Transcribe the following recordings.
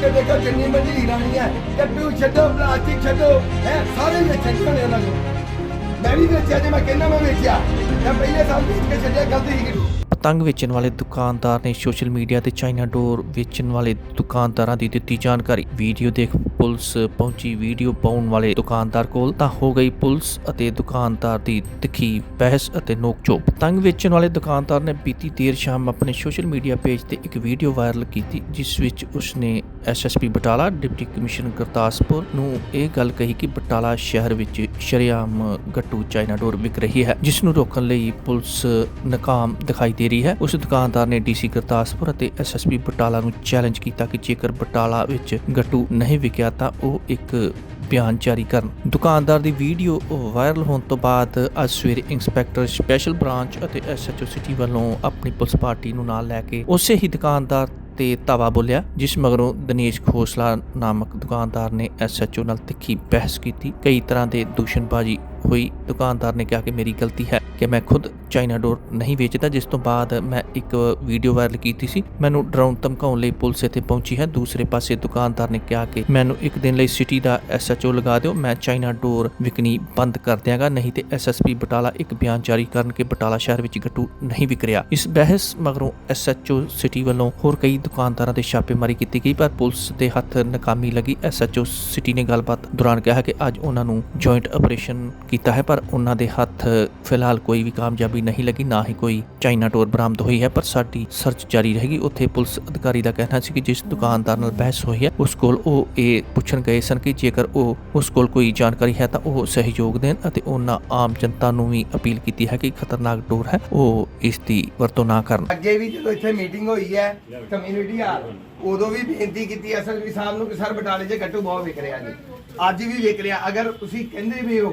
ਵੇਖੋ ਕਿੰਨੀ ਮੰਡੀ ਰਾਣੀ ਹੈ ਕੱਟੂ ਛੱਡੋ, ਪਲਾਸਟਿਕ ਛੱਡੋ, ਹੈ, ਸਾਰੇ ਵੇਚਣ ਹੋਣੇ ਉਹਨਾਂ ਨੂੰ। ਮੈਂ ਵੀ ਵੇਚਿਆ ਜੇ ਮੈਂ ਕਹਿੰਦਾ ਮੈਂ ਵੇਚਿਆ। ਮੈਂ ਪਹਿਲੇ ਸਾਲ ਵੇਚ ਕੇ ਛੱਡਿਆ ਗਲਤੀ ਹੀ ਕਿਹੜੀ ਪਤੰਗ ਵੇਚਣ ਵਾਲੇ ਦੁਕਾਨਦਾਰ ਨੇ ਸੋਸ਼ਲ ਮੀਡੀਆ ਤੇ ਚਾਈਨਾ ਡੋਰ ਵੇਚਣ ਵਾਲੇ ਦੁਕਾਨਦਾਰਾਂ ਦੀ ਦਿੱਤੀ ਜਾਣਕਾਰੀ। ਵੀਡੀਓ ਦੇਖ ਪੁਲਿਸ ਪਹੁੰਚੀ, ਵੀਡੀਓ ਪਾਉਣ ਵਾਲੇ ਦੁਕਾਨਦਾਰ ਕੋਲ ਤਾਂ ਹੋ ਗਈ ਪੁਲਿਸ ਅਤੇ ਦੁਕਾਨਦਾਰ ਦੀ ਤਿੱਖੀ ਬਹਿਸ ਅਤੇ ਨੋਕ-ਝੋਕ। ਪਤੰਗ ਵੇਚਣ ਵਾਲੇ ਦੁਕਾਨਦਾਰ ਨੇ ਬੀਤੀ ਦੇਰ ਸ਼ਾਮ ਆਪਣੇ ਸੋਸ਼ਲ ਮੀਡੀਆ ਪੇਜ ਤੇ ਇੱਕ ਵੀਡੀਓ ਵਾਇਰਲ ਕੀਤੀ, ਜਿਸ ਵਿੱਚ ਉਸਨੇ SSP Batala, deputy commissioner Gurdaspur ਨੂੰ ਇਹ ਗੱਲ ਕਹੀ ਕਿ ਬਟਾਲਾ ਸ਼ਹਿਰ ਵਿੱਚ ਸ਼ਰੇਆਮ ਗੱਟੂ ਚਾਈਨਾ ਡੋਰ ਵਿਕ ਰਹੀ ਹੈ, ਜਿਸ ਨੂੰ ਰੋਕਣ ਲਈ ਪੁਲਿਸ ਨਾਕਾਮ ਦਿਖਾਈ ਦੇ ਰਹੀ ਹੈ। ਉਸ ਦੁਕਾਨਦਾਰ ਨੇ ਡੀਸੀ ਗੁਰਦਾਸਪੁਰ ਅਤੇ ਐਸਐਸਪੀ ਬਟਾਲਾ ਨੂੰ ਚੈਲੰਜ ਕੀਤਾ ਕਿ ਜੇਕਰ ਬਟਾਲਾ ਵਿੱਚ ਗੱਟੂ ਨਹੀਂ ਵਿਕਿਆ ਤਾਂ ਉਹ ਇੱਕ ਬਿਆਨ ਜਾਰੀ ਕਰਨ। ਦੁਕਾਨਦਾਰ ਦੀ ਵੀਡੀਓ ਵਾਇਰਲ ਹੋਣ ਤੋਂ ਬਾਅਦ ਅੱਜ ਸਵੇਰੇ ਇੰਸਪੈਕਟਰ ਸਪੈਸ਼ਲ ਬ੍ਰਾਂਚ ਅਤੇ ਐਸਐਚਓ ਸਿਟੀ ਵੱਲੋਂ ਆਪਣੀ ਪੁਲਿਸ ਪਾਰਟੀ ਨੂੰ ਨਾਲ ਲੈ ਕੇ ਉਸੇ ਹੀ ਦੁਕਾਨਦਾਰ ਤੇ ਧਾਵਾ ਬੋਲਿਆ, ਜਿਸ ਮਗਰੋਂ ਦਿਨੇਸ਼ ਖੋਸਲਾ ਨਾਮਕ ਦੁਕਾਨਦਾਰ ਨੇ ਐਸਐਚਓ ਨਾਲ ਤਿੱਖੀ ਬਹਿਸ ਕੀਤੀ। ਕਈ ਤਰ੍ਹਾਂ ਦੇ ਦੂਸ਼ਣਬਾਜ਼ੀ ਹੋਈ ਦੁਕਾਨਦਾਰ ਨੇ ਕਿਹਾ ਕਿ ਮੇਰੀ ਗਲਤੀ ਹੈ ਕਿ ਮੈਂ ਖੁਦ ਚਾਈਨਾ ਡੋਰ ਨਹੀਂ ਵੇਚਦਾ, ਜਿਸ ਤੋਂ ਬਾਅਦ ਮੈਂ ਇੱਕ ਵੀਡੀਓ ਵਾਇਰਲ ਕੀਤੀ ਸੀ। ਮੈਨੂੰ ਡਰਾਉਣ ਧਮਕਾਉਣ ਲਈ ਪੁਲਿਸ ਇੱਥੇ ਪਹੁੰਚੀ ਹੈ। ਦੂਸਰੇ ਪਾਸੇ ਦੁਕਾਨਦਾਰ ਨੇ ਕਿਹਾ ਕਿ ਮੈਨੂੰ ਇੱਕ ਦਿਨ ਲਈ ਸਿਟੀ ਦਾ ਐਸਐਚਓ ਲਗਾ ਦਿਓ। ਮੈਂ ਚਾਈਨਾ ਡੋਰ ਵਿਕਣੀ ਬੰਦ ਕਰ ਦਿਆਂਗਾ, ਨਹੀਂ ਤੇ ਐਸਐਸਪੀ ਬਟਾਲਾ ਇੱਕ ਬਿਆਨ ਜਾਰੀ ਕਰਨ ਕਿ ਬਟਾਲਾ ਸ਼ਹਿਰ ਵਿੱਚ ਗੱਟੂ ਨਹੀਂ ਵਿਕ ਰਿਹਾ ਇਸ ਬਹਿਸ ਮਗਰੋਂ ਐਸਐਚਓ ਸਿਟੀ ਵੱਲੋਂ ਹੋਰ ਕਈ ਦੁਕਾਨਦਾਰਾਂ ਤੇ ਛਾਪੇਮਾਰੀ ਕੀਤੀ ਗਈ, ਪਰ ਪੁਲਿਸ ਦੇ ਹੱਥ ਨਾਕਾਮੀ ਲੱਗੀ। ਐਸਐਚਓ ਸਿਟੀ ਨੇ ਗੱਲਬਾਤ ਦੌਰਾਨ ਕਿਹਾ ਕਿ ਅੱਜ ਉਹਨਾਂ ਨੂੰ ਜੁਆਇੰਟ ਆਪਰੇਸ਼ਨ ਕੀਤਾ ਹੈ, ਪਰ ਉਹਨਾਂ ਦੇ ਹੱਥ ਫਿਲਹਾਲ ਕੋਈ ਵੀ ਕਾਮਯਾਬੀ ਨਹੀਂ ਲੱਗੀ, ਨਾ ਹੀ ਕੋਈ ਚਾਈਨਾ ਡੋਰ ਬਰਾਮਦ ਹੋਈ ਹੈ, ਪਰ ਸਾਡੀ ਸਰਚ ਜਾਰੀ ਰਹੇਗੀ। ਉੱਥੇ ਪੁਲਿਸ ਅਧਿਕਾਰੀ ਦਾ ਕਹਿਣਾ ਸੀ ਕਿ ਜਿਸ ਦੁਕਾਨਦਾਰ ਨਾਲ ਬਹਿਸ ਹੋਈ ਹੈ, ਉਸ ਕੋਲ ਉਹ ਇਹ ਪੁੱਛਣ ਗਏ ਸਨ ਕਿ ਜੇਕਰ ਉਹ ਉਸ ਕੋਲ ਕੋਈ ਜਾਣਕਾਰੀ ਹੈ, ਤਾਂ ਉਹ ਸਹਿਯੋਗ ਦੇਣ ਅਤੇ ਉਹਨਾਂ ਆਮ ਜਨਤਾ ਨੂੰ ਵੀ ਅਪੀਲ ਕੀਤੀ ਹੈ ਕਿ ਖਤਰਨਾਕ ਡੋਰ ਹੈ, ਉਹ ਇਸ ਦੀ ਵਰਤੋਂ ਨਾ ਕਰਨ। ਅੱਗੇ ਵੀ ਜਦੋਂ ਇੱਥੇ ਮੀਟਿੰਗ ਹੋਈ ਹੈ ਕਮਿਊਨਿਟੀ ਹਾਲ, ਉਦੋਂ ਵੀ ਬੇਨਤੀ ਕੀਤੀ ਐਸਐਸਪੀ ਸਾਹਿਬ ਨੂੰ ਕਿ ਸਰ ਬਟਾਲੇ 'ਚ ਗੱਟੂ ਬਹੁਤ ਵਿਕ ਰਿਹਾ ਜੀ। ਅੱਜ ਵੀ ਵਿਕ ਰਿਹਾ। ਅਗਰ ਤੁਸੀਂ ਕਹਿੰਦੇ ਵੀ ਹੋ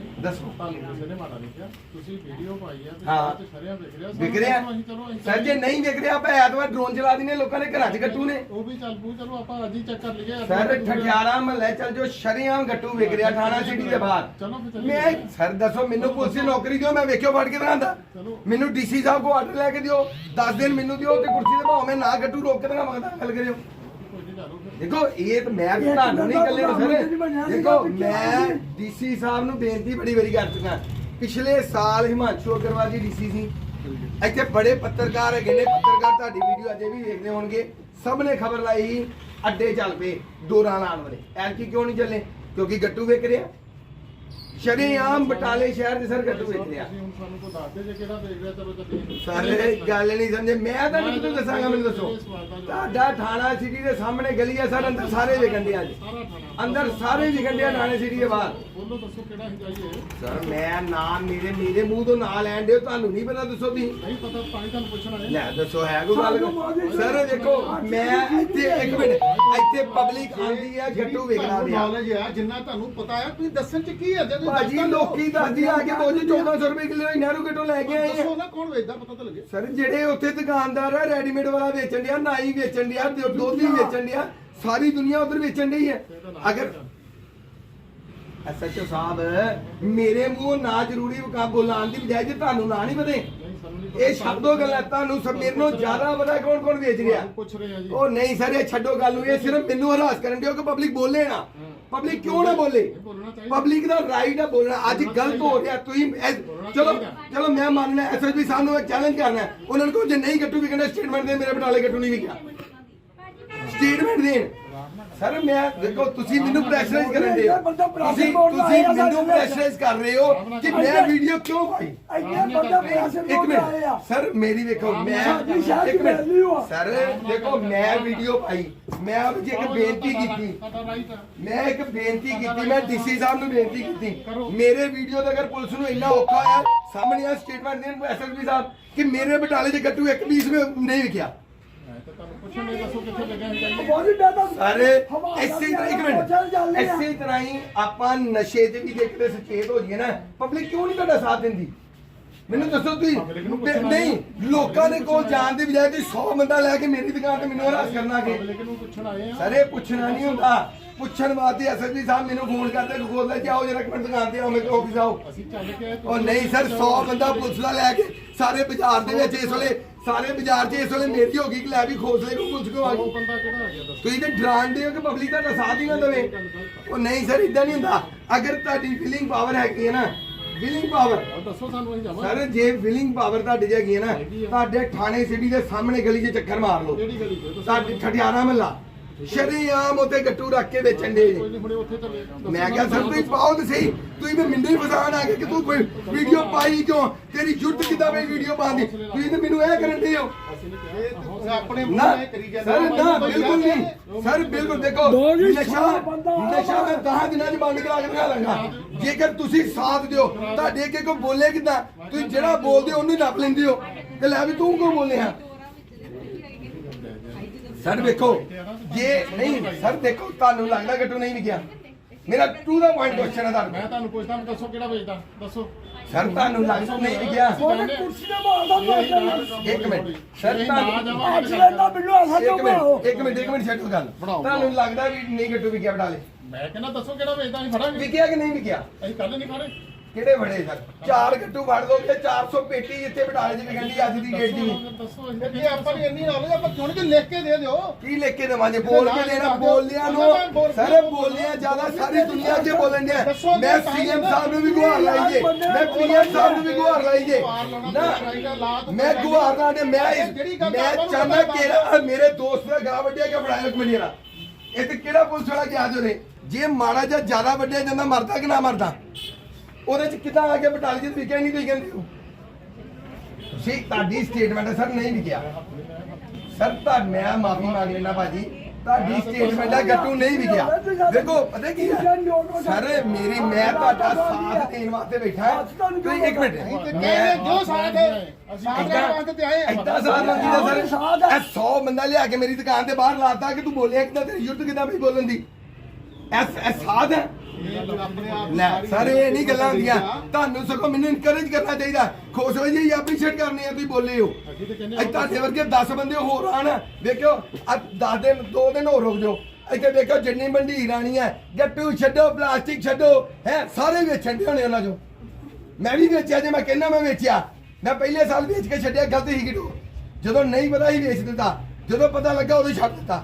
ਦੱਸੋ। ਤੁਸੀਂ ਵੀਡੀਓ ਪਾਈ ਆ ਤੇ ਹਾਂ। ਤੇ ਸ਼ਰਿਆਂ ਵਿਖ ਰਿਹਾ ਵਿਕ ਰਿਹਾ ਅਸੀਂ ਚਲੋ ਅਸੀਂ ਸਰ ਜੇ ਨਹੀਂ ਵਿਕ ਰਿਹਾ ਆਪਾਂ ਐਤਵਾਰ ਡਰੋਨ ਚਲਾ ਦਿੰਦੇ ਲੋਕਾਂ ਦੇ ਘਰਾਂ 'ਚ ਗੱਟੂ ਨੇ ਉਹ ਵੀ ਚੱਲ ਪੂ ਚਲੋ ਆਪਾਂ ਅੱਜ ਹੀ ਚੈੱਕ ਕਰ ਲਈਏ ਸਰ ਠਠਿਆਰਾ ਮਹੱਲੇ ਚੱਲ ਜੋ ਸ਼ਰੀਆਮ ਗੱਟੂ ਵਿਕ ਰਿਹਾ ਥਾਣਾ ਸਿਟੀ ਦੇ ਬਾਹਰ ਚਲੋ ਫਿਰ ਚੱਲੀਏ। ਮੈਂ ਸਰ ਦੱਸੋ ਮੈਨੂੰ ਪੁਲਿਸ ਦੀ ਨੌਕਰੀ ਦਿਓ ਮੈਂ ਵੇਖਿਓ ਫੜ ਕੇ ਦਿਖਾਉਂਦਾ ਚਲੋ। ਮੈਨੂੰ ਡੀਸੀ ਸਾਹਿਬ ਕੋ ਆਰਡਰ ਲੈ ਕੇ ਦਿਓ 10 ਦਿਨ ਮੈਨੂੰ ਦਿਓ ਤੇ ਕੁਰਸੀ ਤੇ ਭਾਵੇਂ ਮੈਂ ਨਾ ਗੱਟੂ ਰੋਕ ਕੇ ਗੱਲ ਕਰਿਓ ਦੇਖੋ ਇਹ ਤਾਂ ਮੈਂ ਤੁਹਾਨੂੰ ਨਹੀਂ ਇਕੱਲੇ ਨੂੰ ਸਰ ਦੇਖੋ ਮੈਂ ਡੀਸੀ ਸਾਹਿਬ ਨੂੰ ਬੇਨਤੀ ਬੜੀ ਵਾਰੀ ਕਰ ਚੁੱਕਾ। ਪਿਛਲੇ ਸਾਲ ਹਿਮਾਂਸ਼ੂ ਅਗਰਵਾਲ ਜੀ ਡੀਸੀ ਸੀ। ਇੱਥੇ ਬੜੇ ਪੱਤਰਕਾਰ ਹੈਗੇ ਨੇ। ਪੱਤਰਕਾਰ ਤੁਹਾਡੀ ਵੀਡੀਓ ਅਜੇ ਵੀ ਵੇਖਦੇ ਹੋਣਗੇ। ਸਭ ਨੇ ਖਬਰ ਲਾਈ ਅੱਡੇ ਚੱਲ ਪਏ ਦੋਰਾਂ ਲਾਉਣ ਵਾਲੇ। ਐਤਕੀ ਕਿਉਂ ਨਹੀਂ ਚੱਲੇ? ਕਿਉਂਕਿ ਗੱਟੂ ਵਿਕ ਰਿਹਾ। ਸ਼ਰੇਆਮ ਬਟਾਲੇ ਸ਼ਹਿਰ ਦੇ ਸਰ ਗੱਟੂ ਵਿਕ ਰਿਹਾ ਤੁਸੀਂ ਹੁਣ ਸਾਨੂੰ ਕੋਈ ਦੱਸ ਦੇ ਜੇ ਕਿਹੜਾ ਦੇਖ ਰਿਹਾ ਚਲੋ ਚੱਲੀਏ ਸਾਰੇ ਗੱਲ ਨਹੀਂ ਸਮਝੇ। ਮੈਂ ਤਾਂ ਨਹੀਂ ਤੁਹਾਨੂੰ ਦੱਸਾਂਗਾ ਮੈਨੂੰ ਦੱਸੋ। ਤੁਹਾਡਾ ਥਾਣਾ ਸਿਟੀ ਦੇ ਸਾਹਮਣੇ ਗਲੀ ਹੈ ਸਰ ਅੰਦਰ ਸਾਰੇ ਵਿਕਣ ਦੇ ਅੱਜ। ਅੰਦਰ ਸਾਰੇ ਵਿਕਣ ਦੇ ਥਾਣੇ ਸਿਟੀ ਦੇ ਬਾਹਰ। ਬੋਲੋ ਦੱਸੋ ਕਿਹੜਾ ਹੀ ਜਾਈਏ ਸਰ ਮੈਂ ਨਾਮ ਮੇਰੇ ਮੇਰੇ ਮੂੰਹ ਤੋਂ ਨਾਂ ਲੈਣ ਦਿਓ ਤੁਹਾਨੂੰ ਨਹੀਂ ਪਤਾ ਦੱਸੋ ਤੁਸੀਂ। ਨਹੀਂ ਪਤਾ ਤਾਂ ਹੀ ਤੁਹਾਨੂੰ ਪੁੱਛਣਾ ਹੈ। ਲੈ ਦੱਸੋ ਹੈ ਕੋਈ ਗੱਲ? ਸਰ ਦੇਖੋ ਮੈਂ ਇੱਥੇ ਇੱਕ ਮਿੰਟ ਇੱਥੇ ਪਬਲਿਕ ਆਂਦੀ ਹੈ ਗੱਟੂ ਨੌਲੇਜ ਹੈ ਜਿੰਨਾ ਤੁਹਾਨੂੰ ਪਤਾ ਹੈ ਤੁਸੀਂ ਦੱਸਣ ਚ ਕੀ ਹੈ ਜੇ ਤੁਸੀਂ ਭਾਜੀ ਲੋਕੀ ਦੱਸਦੀ ਆ ਕੇ ਬੋਝੀ 1400 ਰੁਪਏ ਕਿਲੋ ਨਹਿਰੂ ਗੱਟੋਂ ਲੈ ਕੇ ਆਏ ਆ। ਦੱਸੋ ਨਾ ਕੌਣ ਵੇਚਦਾ ਪਤਾ ਤਾਂ ਲੱਗੇ। ਸਰ ਜਿਹੜੇ ਉੱਥੇ ਦੁਕਾਨਦਾਰ ਆ ਰੈਡੀਮੇਡ ਵਾਲਾ ਵੇਚਣ ਡਿਆ ਨਾਈ ਵੇਚਣ ਡਿਆ ਤੇ ਦੁੱਧ ਵੀ ਵੇਚਣ ਡਿਆ ਸਾਰੀ ਦੁਨੀਆ ਉਧਰ ਵੇਚਣ ਡਈ ਹੈ ਅਗਰ ਐਸਐਚਓ ਸਾਹਿਬ ਮੇਰੇ ਮੂੰਹ ਨਾ ਜ਼ਰੂਰੀ ਵਕਾ ਬੋਲਾਂ ਦੀ ਬਜਾਏ ਜੇ ਤੁਹਾਨੂੰ ਨਾ ਨਹੀਂ ਪਤਾ ਇਹ ਸ਼ਬਦੋ ਗੱਲਾਂ ਤੁਹਾਨੂੰ ਸਭ ਮੇਰੇ ਨੂੰ ਜ਼ਿਆਦਾ ਪਤਾ ਕੌਣ ਕੌਣ ਵੇਚ ਰਿਹਾ। ਪੁੱਛ ਰਹੇ ਆ ਜੀ। ਉਹ ਨਹੀਂ ਸਰ ਇਹ ਛੱਡੋ ਗੱਲ ਨੂੰ ਇਹ ਸਿਰਫ ਮੈਨੂੰ ਹਰਾਸ ਕਰਨ ਦਿਓ ਕਿ ਪਬਲਿਕ ਬੋਲੇ ਨਾ। ਪਬਲਿਕ ਕਿਉਂ ਨਾ ਬੋਲੇ? ਪਬਲਿਕ ਦਾ ਰਾਈਟ ਹੈ ਬੋਲਣਾ। ਅੱਜ ਗਲਤ ਹੋ ਰਿਹਾ ਤੁਸੀਂ ਚਲੋ ਚਲੋ ਮੈਂ ਮੰਨਣਾ ਐਸਐਸਪੀ ਸਾਹਿਬ ਨੂੰ ਚੈਲੰਜ ਕਰਨਾ। ਹੈ। ਉਹਨਾਂ ਨੂੰ ਕਹੋ ਜੇ ਨਹੀਂ ਗੱਟੂ ਵਿਕਣਾ ਸਟੇਟਮੈਂਟ ਦੇ ਮੇਰੇ ਬਟਾਲੇ ਗੱਟੂ ਨਹੀਂ ਵਿਕਿਆ ਸਟੇਟਮੈਂਟ ਦੇਣ। ਸਰ ਮੈਂ ਦੇਖੋ ਤੁਸੀਂ ਮੈਨੂੰ ਪ੍ਰੈਸ਼ਰਾਈਜ਼ ਕਰਨ ਦੇ ਹੋ। ਤੁਸੀਂ ਤੁਸੀਂ ਮੈਨੂੰ ਪ੍ਰੈਸ਼ਰਾਈਜ਼ ਕਰ ਰਹੇ ਹੋ ਕਿ ਮੈਂ ਵੀਡੀਓ ਕਿਉਂ ਪਾਈ? ਇੱਕ ਮਿੰਟ। ਸਰ ਮੇਰੀ ਵੇਖੋ ਮੈਂ ਇੱਕ ਮਿੰਟ। ਸਰ ਦੇਖੋ ਮੈਂ ਵੀਡੀਓ ਪਾਈ। ਮੈਂ ਆਪ ਜੀ ਇੱਕ ਬੇਨਤੀ ਕੀਤੀ। ਮੈਂ ਇੱਕ ਬੇਨਤੀ ਕੀਤੀ। ਮੈਂ ਡੀਸੀ ਸਾਹਿਬ ਨੂੰ ਬੇਨਤੀ ਕੀਤੀ। ਮੇਰੇ ਵੀਡੀਓ ਤੇ ਅਗਰ ਪੁਲਿਸ ਨੂੰ ਇੰਨਾ ਔਖਾ ਹੋਇਆ ਸਾਹਮਣੇ ਆ ਸਟੇਟਮੈਂਟ ਦੇਣ ਐਸਐਸਪੀ ਸਾਹਿਬ ਕਿ ਮੇਰੇ ਬਟਾਲੇ ਦੇ ਗੱਟੂ ਇੱਕ ਪੀਸ ਵੀ ਨਹੀਂ ਵਿਕਿਆ। ਮੈਂ ਤਾਂ ਨਹੀਂ ਦੱਸੋ ਕਿੱਥੇ ਲੱਗਿਆ ਹੈ ਜਾਈਏ ਸਾਰੇ ਇਸੇ ਤਰ੍ਹਾਂ ਇੱਕ ਮਿੰਟ। ਇਸੇ ਤਰ੍ਹਾਂ ਹੀ ਆਪਾਂ ਨਸ਼ੇ ਤੇ ਵੀ ਦੇਖਦੇ ਸੁਚੇਤ ਹੋ ਜਾਈਏ ਨਾ ਪਬਲਿਕ ਕਿਉਂ ਨਹੀਂ ਤੁਹਾਡਾ ਸਾਥ ਦਿੰਦੀ? ਮੈਨੂੰ ਦੱਸੋ ਤੁਸੀਂ। ਤੇ ਨਹੀਂ ਲੋਕਾਂ ਦੇ ਕੋਲ ਜਾਣ ਦੀ ਬਜਾਏ ਤੁਸੀਂ 100 ਬੰਦਾ ਲੈ ਕੇ ਮੇਰੀ ਦੁਕਾਨ ਤੇ ਮੈਨੂੰ ਹਰਾਸ ਕਰਨਾ ਕਿ। ਪਬਲਿਕ ਨੂੰ ਪੁੱਛਣ ਆਏ ਆ। ਸਰ ਇਹ ਪੁੱਛਣਾ ਨਹੀਂ ਹੁੰਦਾ। ਪੁੱਛਣ ਵਾਸਤੇ ਐਸਐਸਪੀ ਸਾਹਿਬ ਮੈਨੂੰ ਫੋਨ ਕਰਦੇ ਕਿ ਖੋਲ ਲੈ ਜਾਓ ਜਰਾ ਮਿੰਟ ਦੁਕਾਨ ਤੇ ਆਓ ਮੇਰੇ ਆਫਿਸ ਆਓ। ਅਸੀਂ ਚੱਲ ਕੇ ਆਏ, ਉਹ ਨਹੀਂ ਸਰ 100 ਬੰਦਾ ਪੁਲਿਸ ਦਾ ਲੈ ਕੇ ਸਾਰੇ ਬਾਜ਼ਾਰ ਦੇ ਵਿੱਚ ਇਸ ਵੇਲੇ ਸਾਰੇ ਬਾਜ਼ਾਰ 'ਚ ਇਸ ਵੇਲੇ ਮੇਰੀ ਹੋ ਗਈ ਕਿ ਲੈ ਵੀ ਖੋਸਲੇ ਨੂੰ ਪੁਲਿਸ ਕੋ ਆ ਗਈ। ਬੰਦਾ ਕਿਹੜਾ ਆ ਗਿਆ ਦੱਸੋ। ਤੁਸੀਂ ਤੇ ਡਰਾਉਂਦੇ ਹੋ ਕਿ ਪਬਲਿਕ ਦਾ ਸਾਥ ਹੀ ਨਾ ਦੇਵੇ? ਉਹ ਨਹੀਂ ਸਰ ਇਦਾਂ ਨਹੀਂ ਹੁੰਦਾ। ਅਗਰ ਤੁਹਾਡੀ ਵਿਲਿੰਗ ਪਾਵਰ ਹੈਗੀ ਹੈ ਨਾ ਵਿਲਿੰਗ ਪਾਵਰ ਦੱਸੋ ਸਾਨੂੰ ਅਸੀਂ ਜਾਵਾਂਗੇ। ਸਰ ਜੇ ਵਿਲਿੰਗ ਪਾਵਰ ਤੁਹਾਡੀ 'ਚ ਹੈਗੀ ਹੈ ਨਾ ਤੁਹਾਡੇ ਥਾਣੇ ਸਿਟੀ ਦੇ ਸਾਹਮਣੇ ਗਲੀ 'ਚ ਚੱਕਰ ਮਾਰ ਲਓ। ਕਿਹੜੀ ਗਲੀ ਤੁਹਾਡੇ ਠਠਿਆਰਾ ਮਹੱਲਾ। ਸ਼ਰੀਆਮ ਉਤੇ ਗੱਟੂ ਰੱਖ ਕੇ ਵੇਚਣ ਦੇ। ਮੈਂ ਕਿਹਾ ਸਰ ਤੁਸੀਂ ਪਾਓ ਤੇ ਸਹੀ। ਤੁਸੀਂ ਵੀ ਮਿੰਡੇ ਫਸਾਣ ਆ ਗਏ ਕਿ ਤੂੰ ਕੋਈ ਵੀਡੀਓ ਪਾਈ ਕਿਉਂ? ਤੇਰੀ ਜੁੱਟ ਕਿਦਾਂ ਵੀ ਵੀਡੀਓ ਪਾਉਂਦੀ ਤੁਸੀਂ ਤੇ ਮੈਨੂੰ ਇਹ ਕਰਨ ਦੇ ਹੋ। ਸਰ ਨਾ ਬਿਲਕੁਲ ਨਹੀਂ। ਸਰ ਬਿਲਕੁਲ ਦੇਖੋ ਨਸ਼ਾ ਨਸ਼ਾ ਮੈਂ 10 ਦਿਨਾਂ ਚ ਬੰਦ ਕਰਾ ਕੇ ਦਿਖਾ ਲਾਂਗਾ ਜੇਕਰ ਤੁਸੀਂ ਸਾਥ ਦਿਓ ਤੁਹਾਡੇ ਅੱਗੇ ਕੋਈ ਬੋਲੇ ਕਿਦਾਂ? ਤੁਸੀਂ ਜਿਹੜਾ ਬੋਲਦੇ ਹੋ ਉਹਨੂੰ ਨੱਪ ਲੈਂਦੇ ਹੋ। ਤੇ ਲੈ ਵੀ ਤੂੰ ਕਿਉਂ ਬੋਲੇ ਆ? ਸਰ ਦੇਖੋ ਜੇ ਨਹੀਂ ਸਰ ਦੇਖੋ ਤੁਹਾਨੂੰ ਲੱਗਦਾ ਗੱਟੂ ਨਹੀਂ ਵਿਕਿਆ। ਮੇਰਾ ਟੂ ਦਾ ਪੁਆਇੰਟ ਕੁਐਸਚਨ ਹੈ ਤੁਹਾਨੂੰ। ਮੈਂ ਤੁਹਾਨੂੰ ਪੁੱਛਦਾ ਮੈਂ ਦੱਸੋ ਕਿਹੜਾ ਵੇਚਦਾ? ਦੱਸੋ। ਸਰ ਤੁਹਾਨੂੰ ਲੱਗਦਾ ਨਹੀਂ ਵਿਕਿਆ। ਉਹਨੇ ਕੁਰਸੀ ਤੇ ਮਾਰਦਾ ਇੱਕ ਮਿੰਟ। ਸਰ ਤੁਹਾਨੂੰ ਅੱਜ ਦਾ ਮੈਨੂੰ ਆਸਾ ਇੱਕ ਮਿੰਟ ਇੱਕ ਮਿੰਟ ਇੱਕ ਮਿੰਟ ਛੱਡੋ ਗੱਲ। ਬਣਾਓ, ਤੁਹਾਨੂੰ ਲੱਗਦਾ ਵੀ ਨਹੀਂ ਗੱਟੂ ਵਿਕਿਆ ਬਟਾਲੇ ਮੈਂ ਕਹਿੰਦਾ ਦੱਸੋ ਕਿਹੜਾ ਵੇਚਦਾ ਅਸੀਂ ਫੜਾਂਗੇ। ਵਿਕਿਆ ਕਿ ਨਹੀਂ ਵਿਕਿਆ? ਅਸੀਂ ਕੱਲ ਨਹੀਂ ਫੜੇ। ਕਿਹੜੇ ਬੜੇ ਸਰ? ਚਾਰ ਗੱਟੂ ਫੜ ਦੋ ਤੇ 400 ਪੇਟੀ ਜਿੱਥੇ ਬਟਾਲੇ ਦੀ ਵਿਕਣ ਦੀ ਅੱਜ ਦੀ ਡੇਟ ਦੀ। ਜੇ ਆਪਾਂ ਨੂੰ ਇੰਨੀ ਨੌਲੇਜ ਆਪਾਂ ਕਿਉਂ ਨਹੀਂ ਲਿਖ ਕੇ ਦੇ ਦਿਓ। ਕੀ ਲਿਖ ਕੇ ਦੇਵਾਂ ਜੇ ਬੋਲ ਕੇ ਦੇਣਾ ਬੋਲਿਆਂ ਨੂੰ। ਸਾਰੇ ਬੋਲਿਆ ਜ਼ਿਆਦਾ ਸਾਰੀ ਦੁਨੀਆ 'ਚ ਬੋਲਣ ਦੇ ਮੈਂ ਸੀਐਮ ਸਾਹਿਬ ਨੂੰ ਵੀ ਗੁਹਾਰ ਲਾਈ ਜੇ। ਮੈਂ ਪੀਐਮ ਸਾਹਿਬ ਨੂੰ ਵੀ ਗੁਹਾਰ ਲਾਈ ਜੇ। ਨਾ ਮੈਂ ਗੁਹਾਰ ਲਾ ਦੇ ਮੈਂ ਮੈਂ ਚਾਹਨਾ ਕਿ ਮੇਰੇ ਦੋਸਤ ਦਾ ਗਾ ਵੱਡਿਆ ਕਿ ਮਿੰਟ ਜਰਾ ਇਹ ਤੇ ਕਿਹੜਾ ਪੁਲਿਸ ਵਾਲਾ ਗਿਆ ਜੋਰੇ ਜੇ ਮਾੜਾ ਜਿਹਾ ਜ਼ਿਆਦਾ ਵੱਡਿਆ ਜਾਂਦਾ ਮਰਦਾ ਕਿ ਨਾ ਮਰਦਾ? ਉਹਦੇ ਚ ਕਿਦਾਂ ਆ ਕੇ ਬਟਾਲੀ ਚ ਵਿਕਿਆ ਹੀ ਨਹੀਂ ਤੁਸੀਂ ਕਹਿੰਦੇ ਹੋ ਸੀ ਤੁਹਾਡੀ ਸਟੇਟਮੈਂਟ ਹੈ ਸਰ ਨਹੀਂ ਵਿਕਿਆ। ਸਰ ਤਾਂ ਮੈਂ ਮਾਫੀ ਮੰਗ ਲੈਣਾ ਭਾਜੀ ਤੁਹਾਡੀ ਸਟੇਟਮੈਂਟ ਹੈ ਗੱਟੂ ਨਹੀਂ ਵਿਕਿਆ। ਦੇਖੋ ਪਤਾ ਕੀ ਹੈ ਸਰ ਮੇਰੀ ਮੈਂ ਤੁਹਾਡਾ ਸਾਥ ਦੇਣ ਵਾਸਤੇ ਬੈਠਾ ਹਾਂ। ਤੁਸੀਂ ਇੱਕ ਮਿੰਟ। ਕਹਿੰਦੇ ਜੋ ਸਾਥ ਸਾਥ ਲੈਣ ਵਾਸਤੇ ਤੇ ਆਏ। ਐਦਾਂ ਸਾਥ ਮੰਗੀ ਦਾ ਸਰ। ਇਹ 100 ਬੰਦਾ ਲਿਆ ਕੇ ਮੇਰੀ ਦੁਕਾਨ ਤੇ ਬਾਹਰ ਲਾਤਾ ਕਿ ਤੂੰ ਬੋਲਿਆ ਕਿਦਾਂ ਤੇਰੀ ਯੁੱਧ ਕਿਦਾਂ ਬਈ ਬੋਲਣ ਦੀ? ਐਸ ਐਸ ਸਾਥ ਹੈ। ਲੈ ਸਰ ਇਹ ਨਹੀਂ ਗੱਲਾਂ ਹੁੰਦੀਆਂ। ਤੁਹਾਨੂੰ ਸਗੋਂ ਮੈਨੂੰ ਇਨਕਰੇਜ ਕਰਨਾ ਚਾਹੀਦਾ। ਖੁਸ਼ ਹੋ ਜੀ ਐਪਰੀਸ਼ੀਏਟ ਕਰਨੇ ਆ ਤੁਸੀਂ ਬੋਲੇ ਹੋ। ਅਸੀਂ ਤੇ ਕਹਿੰਦੇ ਅੱਜ ਤੁਹਾਡੇ ਵਰਗੇ 10 ਬੰਦੇ ਹੋਰ ਆਣ ਵੇਖਿਓ ਆ 10 ਦਿਨ 2 ਦਿਨ ਹੋਰ ਰੁਕ ਜਾਓ। ਇੱਥੇ ਵੇਖੋ ਜਿੰਨੀ ਮੰਡੀ ਰਾਣੀ ਹੈ ਗੱਟੂ ਛੱਡੋ ਪਲਾਸਟਿਕ ਛੱਡੋ। ਹੈ ਸਾਰੇ ਵੇਚਣ ਦੇ ਹੋਣੇ ਉਹਨਾਂ ਚੋਂ। ਮੈਂ ਵੀ ਵੇਚਿਆ ਜੇ ਮੈਂ ਕਹਿੰਦਾ ਮੈਂ ਵੇਚਿਆ। ਮੈਂ ਪਹਿਲੇ ਸਾਲ ਵੇਚ ਕੇ ਛੱਡਿਆ ਗਲਤ ਹੀ ਕਿਡੋ ਜਦੋਂ ਨਹੀਂ ਪਤਾ ਹੀ ਵੇਚ ਦਿੱਤਾ। ਜਦੋਂ ਪਤਾ ਲੱਗਾ ਉਦੋਂ ਛੱਡ ਦਿੱਤਾ।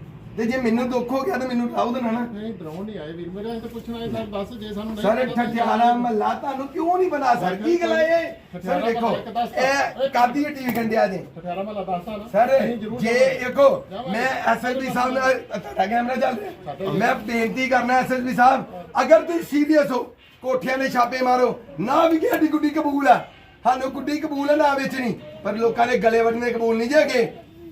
ਤੇ ਜੇ ਮੈਨੂੰ ਦੁੱਖ ਹੋ ਗਿਆ ਤਾਂ ਮੈਨੂੰ ਲਾਉ ਦੇਣਾ ਨਾ ਨਹੀਂ ਡਰਾਉਣ ਨਹੀਂ ਆਏ ਵੀਰ ਮੇਰੇ ਤਾਂ ਪੁੱਛਣ ਆਏ ਸਰ ਦੱਸ ਜੇ ਸਾਨੂੰ ਨਹੀਂ ਸਰ ਠਠਿਆਰਾ ਮਹੱਲਾ ਤੁਹਾਨੂੰ ਕਿਉਂ ਨਹੀਂ ਬਣਾ ਸਰ? ਕੀ ਗੱਲ ਹੈ ਇਹ? ਸਰ ਦੇਖੋ ਇਹ ਕਾਦੀ ਟੀਵੀ ਕੰਡਿਆ ਜੇ? ਠਠਿਆਰਾ ਮਹੱਲਾ ਦੱਸਦਾ ਨਾ। ਸਰ ਜੇ ਦੇਖੋ ਮੈਂ ਐਸਐਸਪੀ ਸਾਹਿਬ ਨਾਲ ਤੁਹਾਡਾ ਕੈਮਰਾ ਚੱਲ ਰਿਹਾ। ਮੈਂ ਬੇਨਤੀ ਕਰਨਾ ਐਸਐਸਪੀ ਸਾਹਿਬ ਅਗਰ ਤੁਸੀਂ ਸੀਰੀਅਸ ਹੋ ਕੋਠਿਆਂ ਦੇ ਛਾਪੇ ਮਾਰੋ ਨਾ ਵੀ ਸਾਡੀ ਗੁੱਡੀ ਕਬੂਲ ਆ। ਸਾਨੂੰ ਗੁੱਡੀ ਕਬੂਲ ਹੈ ਨਾ ਵੇਚਣੀ ਪਰ ਲੋਕਾਂ ਦੇ ਗਲੇ ਵੱਢਣੇ ਕਬੂਲ ਨਹੀਂ ਜੇਗੇ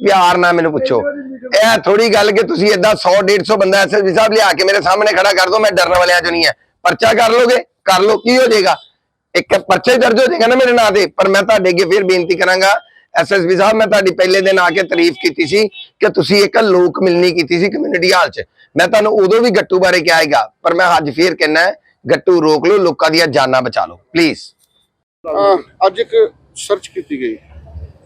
ਪਿਆਰ ਨਾਲ ਮੈਨੂੰ ਪੁੱਛੋ। ਇਹ ਥੋੜੀ ਗੱਲ ਕਿ ਤੁਸੀਂ ਏਦਾਂ 100 150 ਬੰਦਾ ਐਸਐਸਪੀ ਸਾਹਿਬ ਲਿਆ ਕੇ ਮੇਰੇ ਸਾਹਮਣੇ ਖੜਾ ਕਰ ਦੋ ਮੈਂ ਡਰਨ ਵਾਲਿਆਂ ਚੋਂ ਨਹੀਂ ਹੈ। ਪਰਚਾ ਕਰ ਲੋਗੇ? ਕਰ ਲੋ ਕੀ ਹੋ ਜਾਏਗਾ? ਇੱਕ ਪਰਚਾ ਹੀ ਦਰਜ ਹੋ ਜਾਏਗਾ ਨਾ ਮੇਰੇ ਨਾਂ ਤੇ। ਪਰ ਮੈਂ ਤੁਹਾਡੇ ਅੱਗੇ ਫਿਰ ਬੇਨਤੀ ਕਰਾਂਗਾ ਐਸਐਸਪੀ ਸਾਹਿਬ ਮੈਂ ਤੁਹਾਡੀ ਪਹਿਲੇ ਦਿਨ ਆ ਕੇ ਤਾਰੀਫ ਕੀਤੀ ਸੀ ਕਿ ਤੁਸੀਂ ਇੱਕ ਲੋਕ ਮਿਲਣੀ ਕੀਤੀ ਸੀ ਕਮਿਊਨਿਟੀ ਹਾਲ 'ਚ। ਮੈਂ ਤੁਹਾਨੂੰ ਉਦੋਂ ਵੀ ਗੱਟੂ ਬਾਰੇ ਕਿਹਾ ਹੈਗਾ ਪਰ ਮੈਂ ਅੱਜ ਫੇਰ ਕਹਿਣਾ ਹੈ, ਗੱਟੂ ਰੋਕ ਲਓ ਲੋਕਾਂ ਦੀਆਂ ਜਾਨਾਂ ਬਚਾ ਲਓ। ਪਲੀਜ਼ ਅੱਜ ਇੱਕ ਸਰਚ ਕੀਤੀ ਗਈ।